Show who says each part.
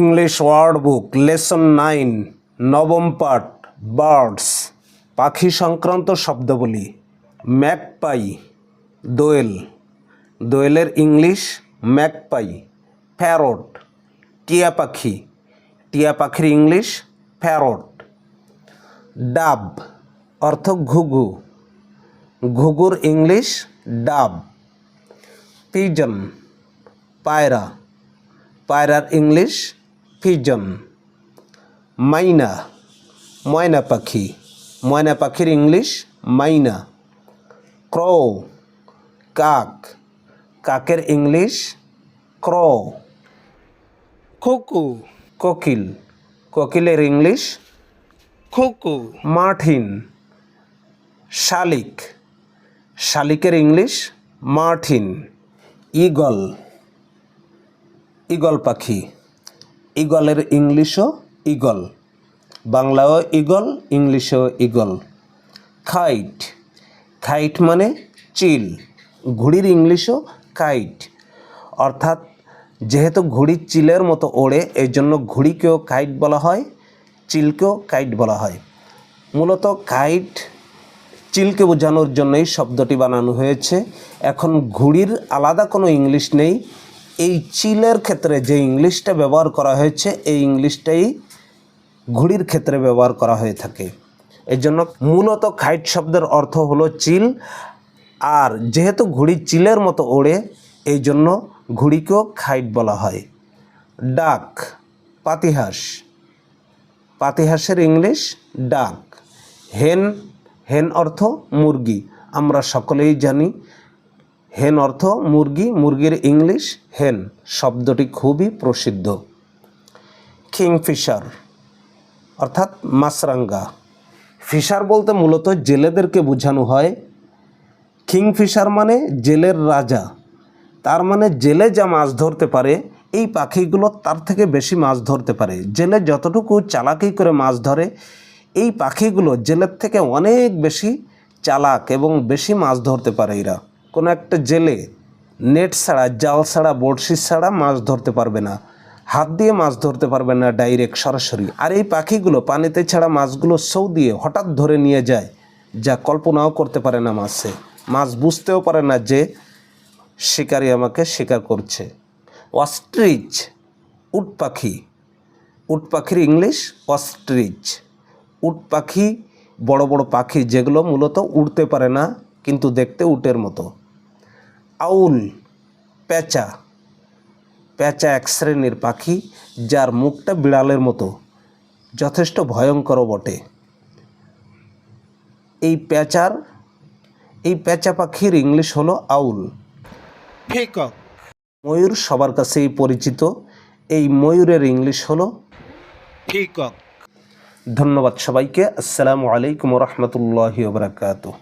Speaker 1: English word book lesson nine নবম পাঠ birds পাখি সংক্রান্ত শব্দবলী ম্যাকপাই দোয়েল, দোয়েলের ইংলিশ ম্যাকপাই প্যারট টিয়া পাখি, টিয়া পাখির ইংলিশ প্যারট ডাব অর্থ ঘুঘু, ঘুঘুর ইংলিশ ডাব পিজন পায়রা, পায়রার ইংলিশ পিজন মাইনা ময়না পাখি ময়না পাখির ইংলিশ মাইনা ক্রো কাক কাকের ইংলিশ ক্রো খোকু কোকিল কোকিলের ইংলিশ খোকু মার্টিন শালিক শালিকের ইংলিশ মার্টিন ইগল ইগল পাখি ইগলের ইংলিশও ইগল, বাংলাও ইগল, ইংলিশেও ইগল। খাইট খাইট মানে চিল, ঘুড়ির ইংলিশও কাইট অর্থাৎ যেহেতু ঘুড়ি চিলের মতো ওড়ে এই জন্য ঘুড়িকেও কাইট বলা হয়, চিলকেও কাইট বলা হয়। মূলত কাইট চিলকে বোঝানোর জন্যই শব্দটি বানানো হয়েছে। এখন ঘুড়ির আলাদা কোনো ইংলিশ নেই এই চিলের ক্ষেত্রে যে ইংলিশটা ব্যবহার করা হয়েছে, এই ইংলিশটাই ঘুড়ির ক্ষেত্রে ব্যবহার করা হয়ে থাকে। এই জন্য মূলত খাইট শব্দের অর্থ হলো চিল। আর যেহেতু ঘুড়ি চিলের মতো ওড়ে, এই জন্য ঘুড়িকেও খাইট বলা হয়। ডাক, পাতিহাঁস। পাতিহাঁসের ইংলিশ ডাক। হেন হেন অর্থ মুরগি। আমরা সকলেই জানি হেন অর্থ মুরগি, মুরগির ইংলিশ হেন। শব্দটি খুবই প্রসিদ্ধ। কিংফিশার, অর্থাৎ মাছরাঙ্গা। ফিশার বলতে মূলত জেলেদেরকে বোঝানো হয়। কিংফিশার মানে জেলের রাজা। তার মানে জেলে যা মাছ ধরতে পারে, এই পাখিগুলো তার থেকে বেশি মাছ ধরতে পারে। জেলে যতটুকু চালাকি করে মাছ ধরে, এই পাখিগুলো জেলের থেকে অনেক বেশি চালাক এবং বেশি মাছ ধরতে পারে এরা। কোনো একটা জেলে নেট ছাড়া, জাল ছাড়া, বড়শি ছাড়া মাছ ধরতে পারবে না। হাত দিয়ে মাছ ধরতে পারবে না ডাইরেক্ট সরাসরি। আর এই পাখিগুলো পানিতে ছাড়া মাছগুলো সৌ দিয়ে হঠাৎ ধরে নিয়ে যায়, যা কল্পনাও করতে পারে না মাছে। মাছ বুঝতেও পারে না যে শিকারি আমাকে শিকার করছে। অস্ট্রিচ, উট পাখি। উট পাখির ইংলিশ অস্ট্রিচ। উট পাখি, বড় বড় পাখি যেগুলো মূলত উড়তে পারে না, কিন্তু দেখতে উটের মতো। আউল পেঁচা। পেঁচা এক শ্রেণির পাখি যার মুখটা বিড়ালের মতো। যথেষ্ট ভয়ঙ্কর বটে। এই পেঁচার এই পেঁচা পাখির ইংলিশ হলো আউল।
Speaker 2: peacock,
Speaker 1: ময়ূর সবার কাছেই পরিচিত। এই ময়ূরের ইংলিশ হলো
Speaker 2: peacock.
Speaker 1: ধন্যবাদ সবাইকে। আসসালামু আলাইকুম রহমতুল্লাহি ওবরাকাতুহ